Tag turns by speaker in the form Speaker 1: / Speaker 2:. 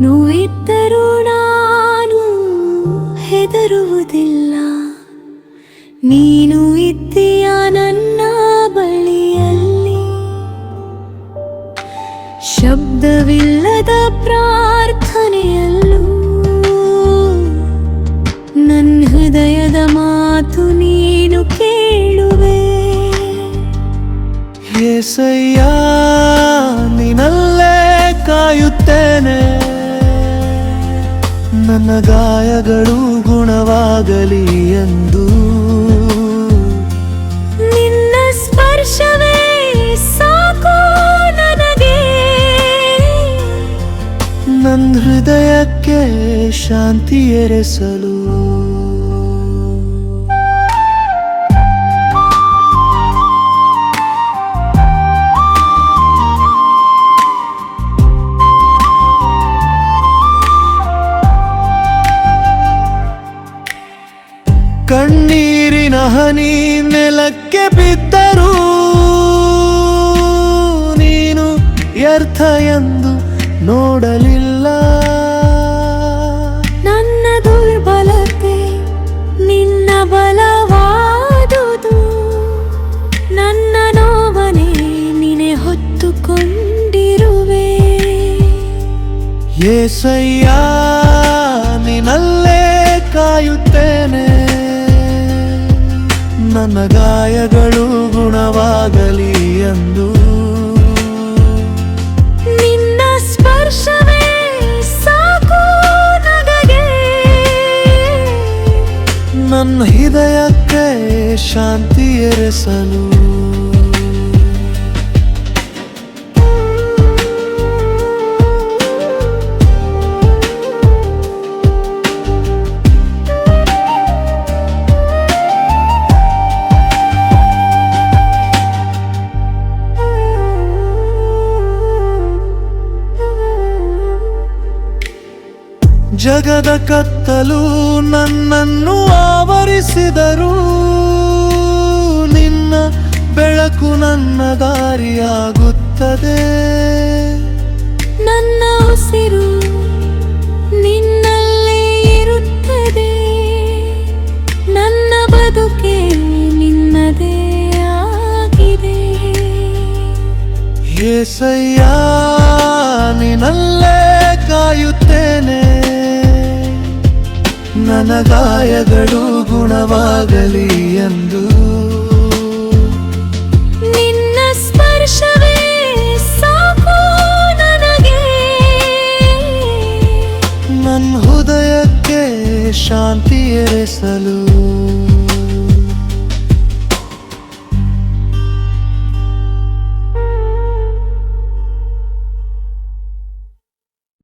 Speaker 1: ನೋವಿದ್ದರೂ ನಾನು ಹೆದರುವುದಿಲ್ಲ. ನೀನು ಇದ್ದೀಯ ನನ್ನ ಬಳಿಯಲ್ಲಿ. ಶಬ್ದವಿಲ್ಲದ ಪ್ರಾರ್ಥನೆಯಲ್ಲೂ ನನ್ನ ಹೃದಯದ ಮಾತು ನೀನು ಕೇಳುವೆ.
Speaker 2: ಹೇಸಯ್ಯ ನಿನ್ನಲ್ಲೇ ಕಾಯುತ್ತೇನೆ. ನನ್ನ ಗಾಯಗಳು ಗುಣವಾಗಲಿ ಎಂದು.
Speaker 1: ನಿನ್ನ ಸ್ಪರ್ಶವೇ ಸಾಕು ನನಗೆ.
Speaker 2: ನನ್ನ ಹೃದಯಕ್ಕೆ ಶಾಂತಿ ಎರೆಸಲು. ಕಣ್ಣೀರಿನ ಹನಿ ನೆಲಕ್ಕೆ ಬಿದ್ದರೂ ನೀನು ವ್ಯರ್ಥ ಎಂದು ನೋಡಲಿಲ್ಲ.
Speaker 1: ನನ್ನ ದುರ್ಬಲತೆ ನಿನ್ನ ಬಲವಾದುದು. ನನ್ನ ನೋವನೆ ನಿನೆ ಹೊತ್ತುಕೊಂಡಿರುವೆ.
Speaker 2: ಏಸಯ್ಯ ನನ್ನ ಗಾಯಗಳು ಗುಣವಾಗಲಿ ಎಂದು.
Speaker 1: ನಿನ್ನ ಸ್ಪರ್ಶವೇ ಸಾಕು ನನಗೆ
Speaker 2: ನನ್ನ ಹೃದಯಕ್ಕೆ ಶಾಂತಿ ಎರೆಸಲು. ಜಗದ ಕತ್ತಲು ನನ್ನನ್ನು ಆವರಿಸಿದರು. ನಿನ್ನ ಬೆಳಕು ನನ್ನ ದಾರಿಯಾಗುತ್ತದೆ.
Speaker 1: ನನ್ನ ಉಸಿರು ನಿನ್ನಲ್ಲೇ ಇರುತ್ತದೆ. ನನ್ನ ಬದುಕೆ ನಿನ್ನದೇ ಆಗಿದೆ.
Speaker 2: ಏಸಯ್ಯ ನಿನ್ನಲ್ಲೇ ಕಾಯುತ್ತೇನೆ. ನನ್ನ ಗಾಯಗಳು ಗುಣವಾಗಲಿ ಎಂದು.
Speaker 1: ನಿನ್ನ ಸ್ಪರ್ಶವೇ ಸಾಕು ನನಗೆ.
Speaker 2: ನನ್ನ ಹೃದಯಕ್ಕೆ ಶಾಂತಿ ಎರೆಸಲು.